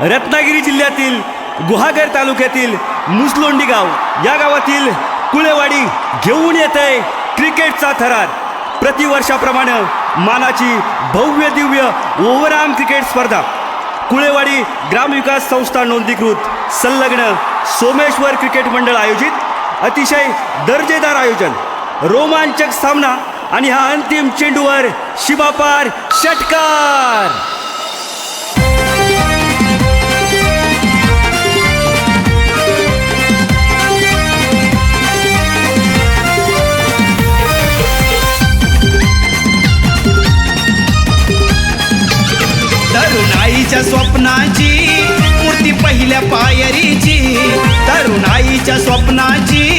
रत्नागिरी जिल्ह्यातील गुहागर तालुक्यातील मुसलोंडी गाव. या गावातील कुळेवाडी घेऊन येत आहे क्रिकेटचा थरार. प्रतिवर्षाप्रमाणे मानाची भव्य दिव्य ओव्हरआर्म क्रिकेट स्पर्धा. कुळेवाडी ग्रामविकास संस्था नोंदणीकृत संलग्न सोमेश्वर क्रिकेट मंडळ आयोजित अतिशय दर्जेदार आयोजन. रोमांचक सामना आणि हा अंतिम चेंडूवर शिबापार षटकार! तरुणाईच्या स्वप्नाची मूर्ती पहिल्या पायरीची तरुणाईच्या स्वप्नाची.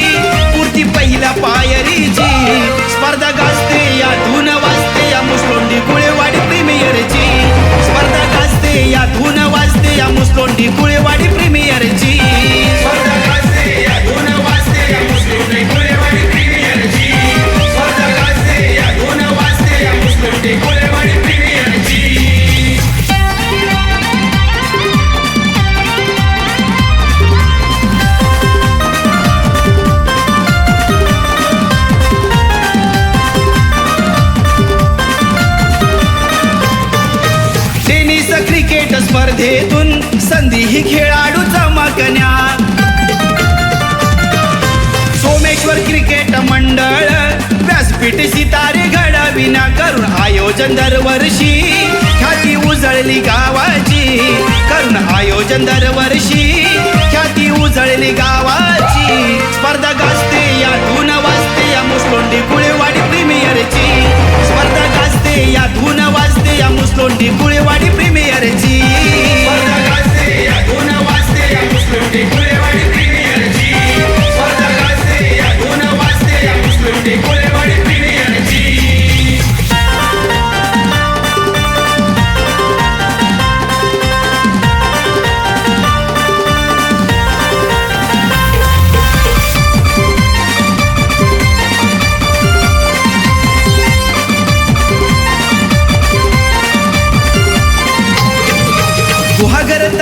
स्पर्धेतून संधी ही खेळाडू चमकण्या. सोमेश्वर क्रिकेट मंडळ व्यासपीठ सितारे घडविना करून आयोजन दरवर्षी. ख्याती उजळली गावाची करून आयोजन दरवर्षी. ख्याती उजळली गाव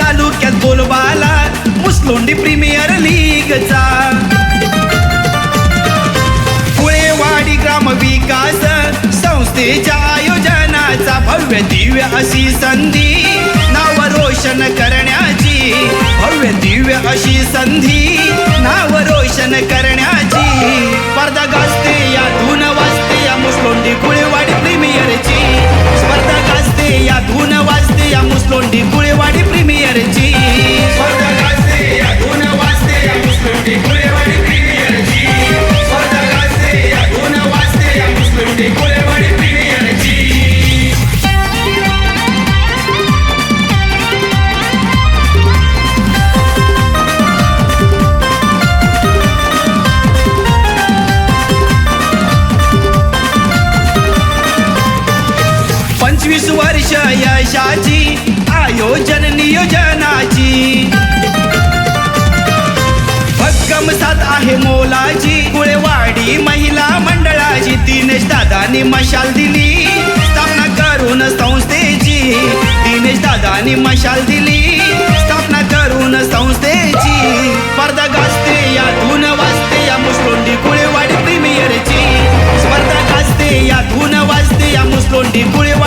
तालुक्यात बोलबाला मुसलोंडी प्रीमियर लीगचा कुळेवाडी ग्राम विकास संस्थेच्या आयोजनाचा भव्य दिव्य अशी संधी नाव रोशन करण्याची भव्य दिव्य अशी संधी नाव रोशन करण्याची. स्पर्धा गाजते या धून वाजते या मुसलोंडी कुळेवाडी प्रीमियरची स्पर्धा गाजते या धून वाजते या मुसलोंडी कुळे पंचवीस वर्ष यशाची आयोजन नियोजनाची. भक्कम साथ आहे मोलाची कुळेवाडी महिला मंडळाची दिनेश दादानी मशाल दिली. स्थापना करून संस्थेची दिनेश दादानी मशाल दिली. स्थापना करून संस्थेची स्पर्धा गाजते या धून वाजते या मुसलोंडी कुळेवाडी प्रीमियरची स्पर्धा गाजते या धून वाजते या मुसलोंडी कुळेवाडी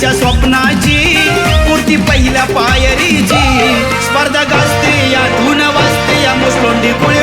माझ्या स्वप्नाची पूर्ती पहिल्या पायरीची. स्पर्धा गाजते यातून वाजते या मुसलोंडी पुळे